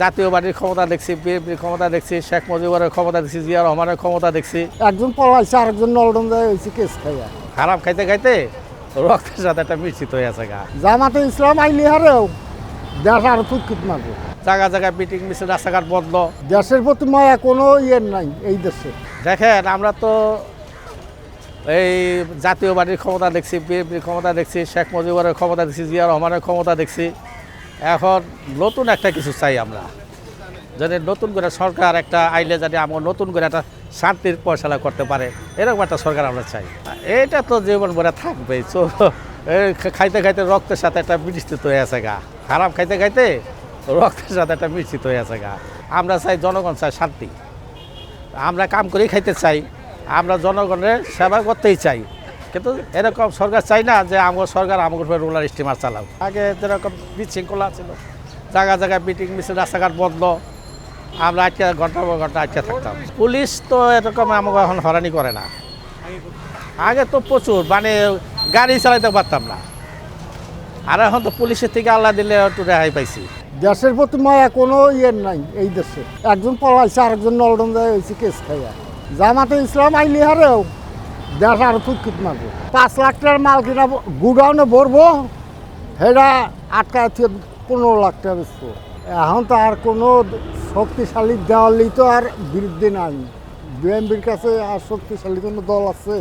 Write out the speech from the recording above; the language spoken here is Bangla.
জাতীয় পার্টির ক্ষমতা দেখছি বিএনপির ক্ষমতা দেখছি শেখ মুজিবুরের ক্ষমতা দেখছি জিয়া রহমানের ক্ষমতা দেখছি। একজন পলাইছে আরেকজন নলডন যায় হয়েছে কেস খাইয়া। খারাপ খাইতে খাইতে রক্তের সাথে একটা মিশ্রিত হয়ে আছে গা। জামাতে ইসলাম আইলি হারেও দেশ আরও ফুটকিট মারবে। জায়গা জায়গায় মিটিং মিছিল রাস্তাঘাট বন্ধ। দেশের প্রতি মায়া কোনো ইয়ের নাই এই দেশে। দেখেন আমরা তো এই জাতীয় পার্টির ক্ষমতা দেখছি বিএনপির ক্ষমতা দেখছি শেখ মুজিবুরের ক্ষমতা দেখছি জিয়া রহমানের ক্ষমতা দেখছি। এখন নতুন একটা কিছু চাই আমরা। যদি নতুন করে সরকার একটা আইলে যাতে আমরা নতুন করে একটা শান্তির পয়সালা করতে পারে, এরকম একটা সরকার আমরা চাই। এটা তো জীবন ভরে থাকবেই, তো খাইতে খাইতে রক্তের সাথে একটা মিশ্রিত হয়ে আছে গা। খারাপ খাইতে খাইতে রক্তের সাথে একটা মিশ্রিত হয়ে আছে গা। আমরা চাই জনগণ চাই শান্তি। আমরা কাম করেই খাইতে চাই, আমরা জনগণের সেবা করতেই চাই। কিন্তু এরকম সরকার চাই না যে আমার সরকার আমার উপরে রোলার স্টিমার চালাও। আগে যেরকম বিশৃঙ্খলা ছিল জায়গা জায়গায় মিটিং মিছিল, রাস্তাঘাট বন্ধ, আমরা আজকে ঘণ্টা ঘণ্টা আজকে থাকতাম। পুলিশ তো এরকম আমাকে এখন হরানি করে না। আগে তো প্রচুর মানে গাড়ি চালাইতে পারতাম না। আর এখন তো পুলিশের থেকে আল্লাহ দিলে একটু রেহাই পাইছি। দেশের প্রতি মায়া কোনো ইয়ের নাই এই দেশে। একজন পলাইছে, আরেকজন নলডন যায় হয়েছে কেস খাইয়া। জামাতে ইসলাম আইলি হারেও দেশ আরও ফুটকিট মারবে। পাঁচ লাখ টাকার মাল কিনা গুডাউনে ভরবো, সেটা আটকায় পনেরো লাখ টাকা বেচবো। এখন তো আর কোনো শক্তিশালী দেওয়ালি তো আর বিরুদ্ধে নাই। বিএনপির কাছে আর শক্তিশালী কোনো দল আছে?